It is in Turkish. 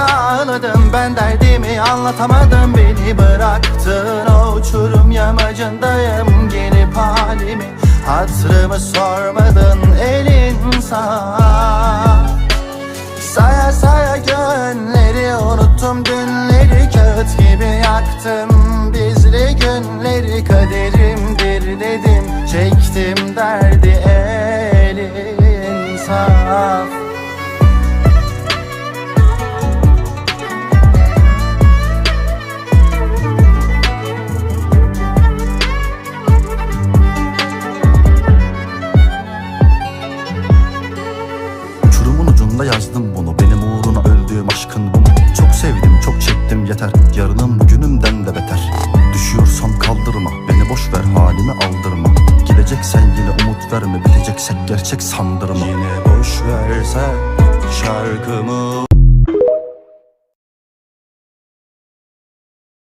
ağladım. Ben derdimi anlatamadım. Beni bıraktın. O uçurum yamacındayım. Gelip halimi Hatırımı sormadın elin sağ Saya saya günleri unuttum. Dünleri Kağıt gibi yaktım. Bizli günleri Kaderimdir dedim. Çektim derdi elin saf Ucunda yazdım bunu. Benim uğruna öldüğüm aşkın bu mu? Çok sevdim çok çektim. Yeter. Yarının bugünümden de beter. Düşüyorsam kaldırma. Beni boş ver halimi aldırma. Gideceksen yine umut verme. Biteceksek gerçek sandırma. Yine boş versen şarkımı